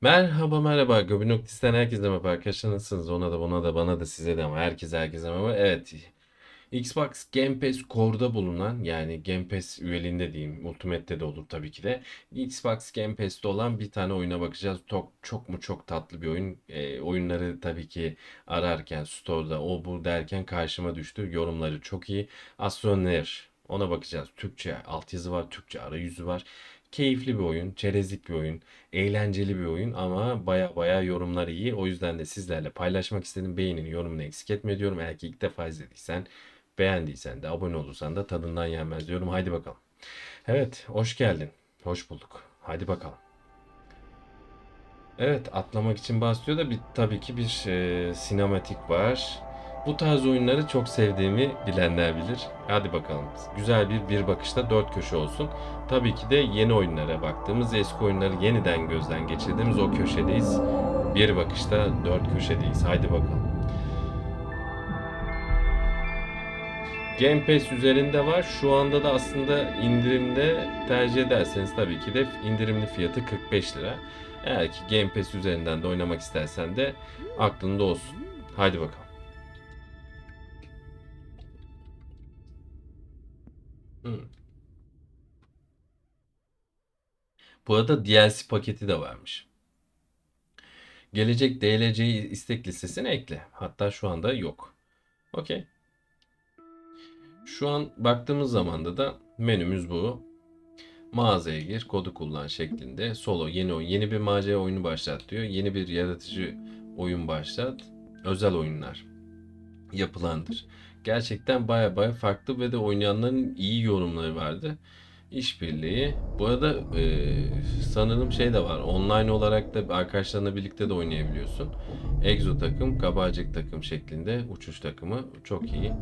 Merhaba merhaba. Göbü Noktis'ten herkese merhaba. Arkadaşlar nasılsınız? Ona da buna da bana da size de ama herkese herkese merhaba. Evet. Xbox Game Pass Core'da bulunan yani Game Pass üyeliğinde diyeyim. Ultimate'de de olur tabii ki de. Xbox Game Pass'te olan bir tane oyuna bakacağız. Çok, çok mu çok tatlı bir oyun. E, oyunları tabii ki ararken Store'da o bu derken karşıma düştü. Yorumları çok iyi. Astroneer. Ona bakacağız. Türkçe altyazı var, Türkçe arayüzü var. Keyifli bir oyun, çerezlik bir oyun, eğlenceli bir oyun ama baya baya yorumlar iyi. O yüzden de sizlerle paylaşmak istedim. Beğenini, yorumunu eksik etme diyorum. Eğer ki ilk defa izlediysen, beğendiysen de, abone olursan da tadından yenmez diyorum. Haydi bakalım. Evet, hoş geldin. Hoş bulduk. Haydi bakalım. Evet, atlamak için başlıyor da bir tabii ki bir e, sinematik var. Bu tarz oyunları çok sevdiğimi bilenler bilir. Hadi bakalım. Güzel bir bir bakışta dört köşe olsun. Tabii ki de yeni oyunlara baktığımız, eski oyunları yeniden gözden geçirdiğimiz o köşedeyiz. Bir bakışta dört köşedeyiz. Haydi bakalım. Game Pass üzerinde var. Şu anda da aslında indirimde tercih ederseniz tabii ki de indirimli fiyatı 45 lira. Eğer ki Game Pass üzerinden de oynamak istersen de aklında olsun. Haydi bakalım. Hı. Bu arada DLC paketi de varmış. Gelecek DLC istek listesine ekle. Hatta şu anda yok. Okey. Şu an baktığımız zamanda da menümüz bu. Mağazaya gir, kodu kullan şeklinde. Solo yeni oyun, yeni bir macera oyunu başlat diyor. Yeni bir yaratıcı oyun başlat. Özel oyunlar yapılandır. Gerçekten baya baya farklı ve de oynayanların iyi yorumları vardı. İşbirliği. Bu arada e, sanırım şey de var. Online olarak da arkadaşlarına birlikte de oynayabiliyorsun. Exo takım, kabarcık takım şeklinde uçuş takımı çok iyi.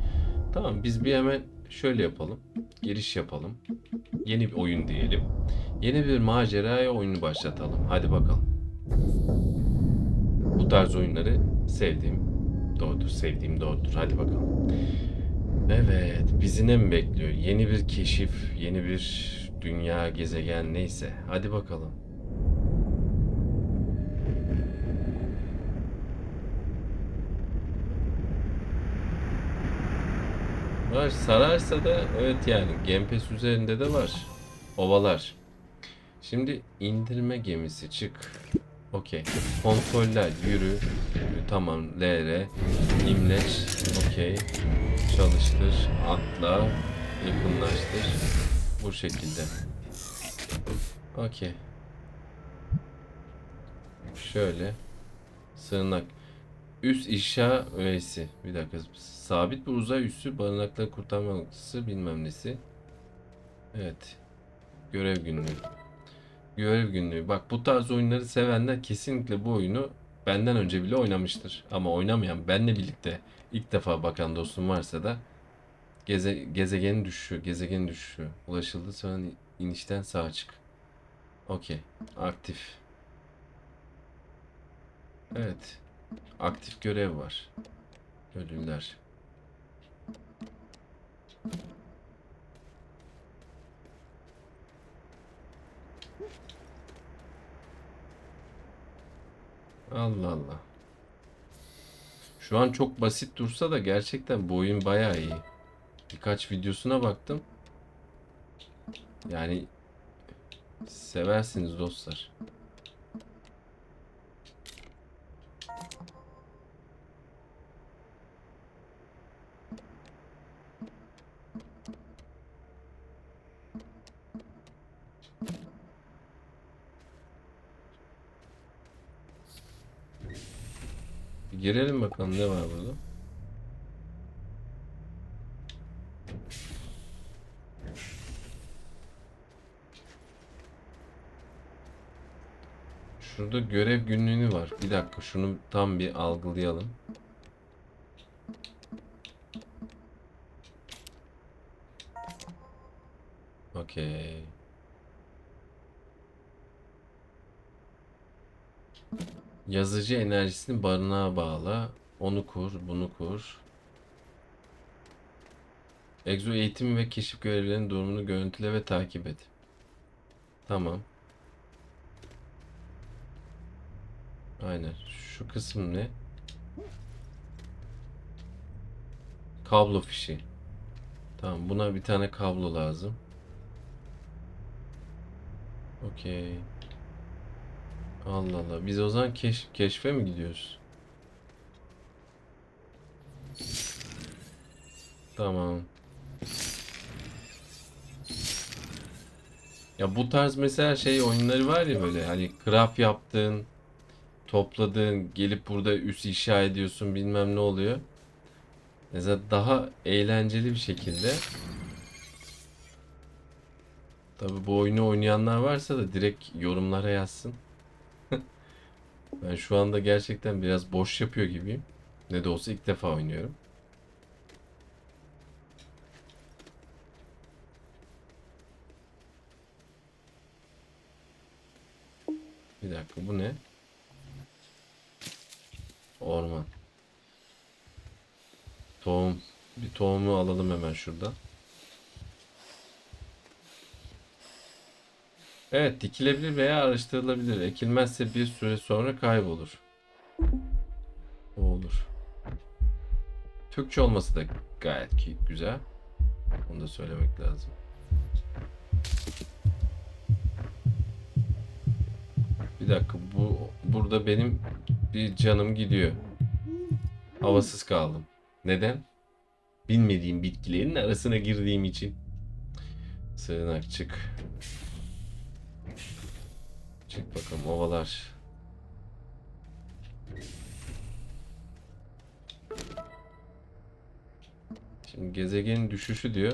Tamam biz bir hemen şöyle yapalım. Giriş yapalım. Yeni bir oyun diyelim. Yeni bir maceraya oyunu başlatalım. Hadi bakalım. Bu tarz oyunları sevdiğim doğrudur. Sevdiğim doğrudur. Hadi bakalım. Evet, bizi ne mi bekliyor? Yeni bir keşif, yeni bir dünya, gezegen neyse. Hadi bakalım. Var, sararsa da evet yani Game Pass üzerinde de var. Ovalar. Şimdi indirme gemisi çık. Okey. Kontroller yürü. Tamam. LR. İmleç. Okey. Çalıştır. Atla. Yakınlaştır. Bu şekilde. Okey. Şöyle. Sığınak. Üst inşa öğesi. Bir dakika. Sabit bir uzay üssü barınakları kurtarma noktası bilmem nesi. Evet. Görev günlüğü. Görev günlüğü. Bak bu tarz oyunları sevenler kesinlikle bu oyunu benden önce bile oynamıştır. Ama oynamayan benle birlikte ilk defa bakan dostum varsa da geze, gezegenin düşüşü, gezegenin düşüşü. Ulaşıldı sonra inişten sağa çık. Okey. Aktif. Evet. Aktif görev var. Ödüller. Allah Allah. Şu an çok basit dursa da gerçekten bu oyun bayağı iyi. Birkaç videosuna baktım. Yani seversiniz dostlar. Girelim bakalım ne var burada. Şurada görev günlüğünü var. Bir dakika şunu tam bir algılayalım. Okey. Yazıcı enerjisini barınağa bağla. Onu kur, bunu kur. Egzo eğitim ve keşif görevlerinin durumunu görüntüle ve takip et. Tamam. Aynen. Şu kısım ne? Kablo fişi. Tamam buna bir tane kablo lazım. Okey. Allah Allah. Biz o zaman keş keşfe mi gidiyoruz? Tamam. Ya bu tarz mesela şey oyunları var ya böyle hani craft yaptığın, topladığın, gelip burada üs inşa ediyorsun bilmem ne oluyor. Mesela daha eğlenceli bir şekilde Tabii bu oyunu oynayanlar varsa da direkt yorumlara yazsın. Ben şu anda gerçekten biraz boş yapıyor gibiyim. Ne de olsa ilk defa oynuyorum. Bir dakika bu ne? Orman. Tohum. Bir tohumu alalım hemen şuradan. Evet, dikilebilir veya araştırılabilir. Ekilmezse bir süre sonra kaybolur. O olur. Türkçe olması da gayet ki güzel. Onu da söylemek lazım. Bir dakika bu burada benim bir canım gidiyor. Havasız kaldım. Neden? Bilmediğim bitkilerin arasına girdiğim için. Sığınak Çık bakalım ovalar. Şimdi gezegenin düşüşü diyor.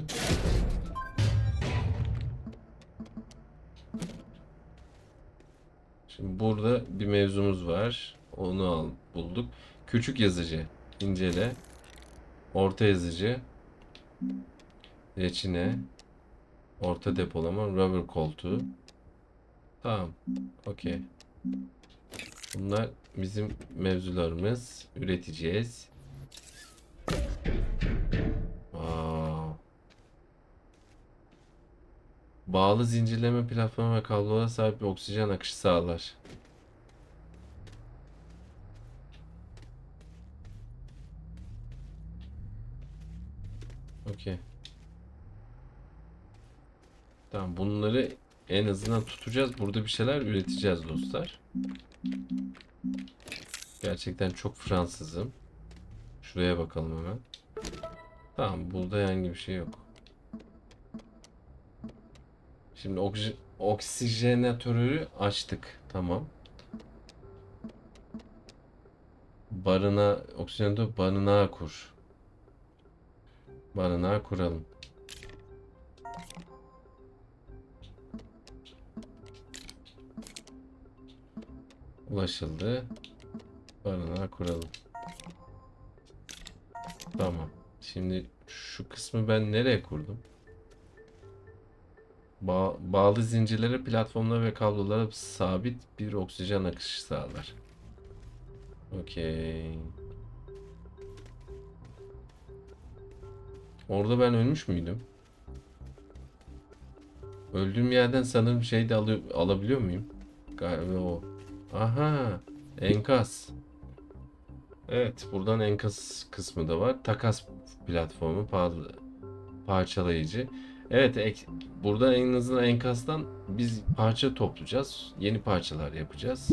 Şimdi burada bir mevzumuz var. Onu al bulduk. Küçük yazıcı incele. Orta yazıcı reçine orta depolama rubber koltuğu. Tamam. Okey. Bunlar bizim mevzularımız. Üreteceğiz. Aa. Bağlı zincirleme platformu ve kablolara sahip bir oksijen akışı sağlar. Okey. Tamam bunları en azından tutacağız. Burada bir şeyler üreteceğiz dostlar. Gerçekten çok Fransızım. Şuraya bakalım hemen. Tamam burada herhangi bir şey yok. Şimdi oksi oksijenatörü açtık. Tamam. Barına oksijenatör barınağı kur. Barınağı kuralım. Ulaşıldı. Barınağı kuralım. Tamam. Şimdi şu kısmı ben nereye kurdum? Ba bağlı zincirlere, platformlara ve kablolara sabit bir oksijen akışı sağlar. Okey. Orada ben ölmüş müydüm? Öldüğüm yerden sanırım şey de alı- alabiliyor muyum? Galiba o. Aha, enkaz. Evet, buradan enkaz kısmı da var. Takas platformu, pa- parçalayıcı. Evet, ek, buradan en azından enkazdan biz parça toplayacağız. Yeni parçalar yapacağız.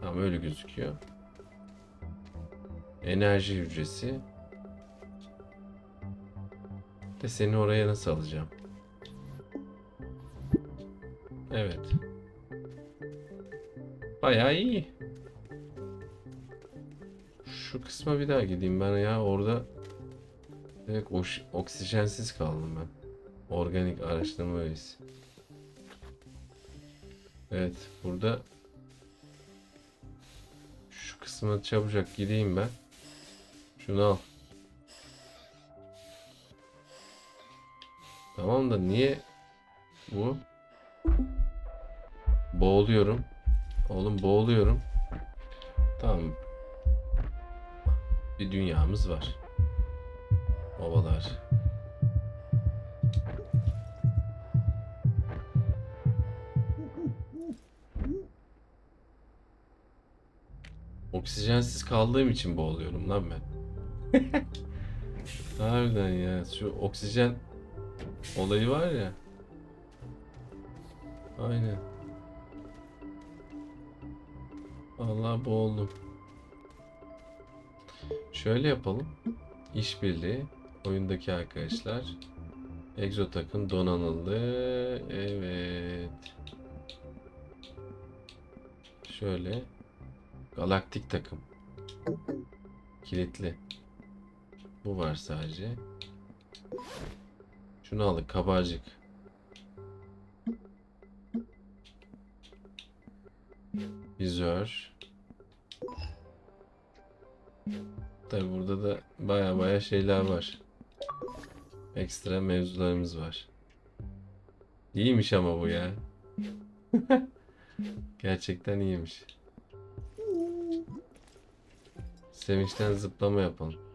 Tamam öyle gözüküyor. Enerji hücresi. De seni oraya nasıl alacağım? Evet. Bayağı iyi. Şu kısma bir daha gideyim ben ya orada direkt oksijensiz kaldım ben. Organik araştırma üyesi. Evet burada şu kısma çabucak gideyim ben. Şunu al. Tamam da niye bu? Boğuluyorum. Oğlum boğuluyorum. Tamam. Bir dünyamız var. Ovalar. Oksijensiz kaldığım için boğuluyorum lan ben. Harbiden ya. Şu oksijen olayı var ya. Aynen. Allah boğuldum. Şöyle yapalım. İşbirliği. Oyundaki arkadaşlar. Exo takım donanıldı. Evet. Şöyle. Galaktik takım. Kilitli. Bu var sadece. Şunu aldık. Kabarcık. Vizör. Tabi burada da baya baya şeyler var. Ekstra mevzularımız var. İyiymiş ama bu ya. Gerçekten iyiymiş. Sevinçten zıplama yapalım.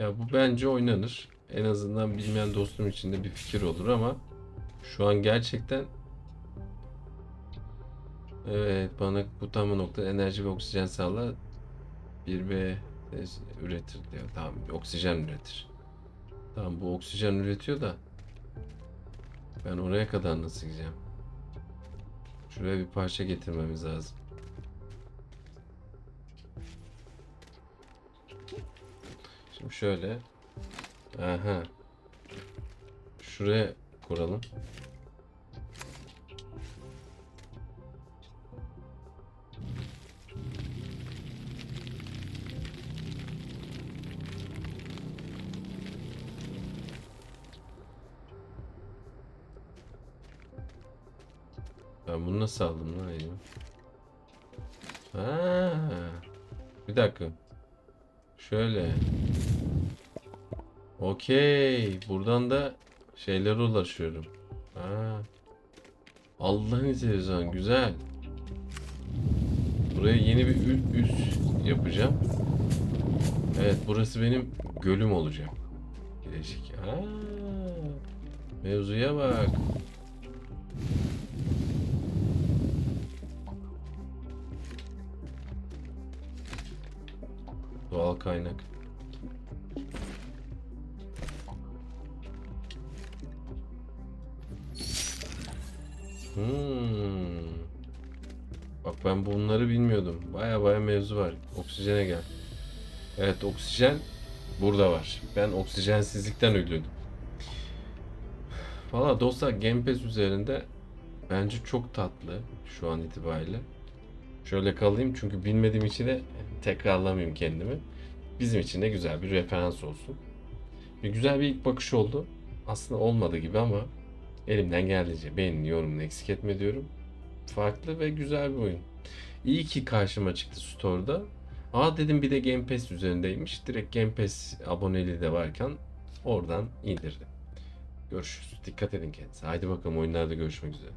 Ya bu bence oynanır. En azından bilmeyen dostum için de bir fikir olur ama şu an gerçekten Evet bana bu tam nokta enerji ve oksijen sağlar. 1B üretir diyor. Tamam oksijen üretir. Tamam bu oksijen üretiyor da ben oraya kadar nasıl gideceğim? Şuraya bir parça getirmemiz lazım. Şimdi şöyle. Aha. Şuraya kuralım. Ben bunu nasıl aldım lan ya? Ha. Bir dakika. Şöyle. Okey. Buradan da şeylere ulaşıyorum. Ha. Allah'ın seversen güzel. Buraya yeni bir ü- üs yapacağım. Evet burası benim gölüm olacak. Bileşik. Ha. Mevzuya bak. Doğal kaynak. Hmm. Bak ben bunları bilmiyordum. Baya baya mevzu var. Oksijene gel. Evet oksijen burada var. Ben oksijensizlikten ölüyordum. Valla dostlar Game Pass üzerinde bence çok tatlı şu an itibariyle. Şöyle kalayım çünkü bilmediğim için de tekrarlamayayım kendimi. Bizim için de güzel bir referans olsun. Bir güzel bir ilk bakış oldu. Aslında olmadı gibi ama elimden geldiğince beğenini yorumunu eksik etme diyorum. Farklı ve güzel bir oyun. İyi ki karşıma çıktı Store'da. Aa dedim bir de Game Pass üzerindeymiş. Direkt Game Pass aboneliği de varken oradan indirdim. Görüşürüz. Dikkat edin kendinize. Haydi bakalım oyunlarda görüşmek üzere.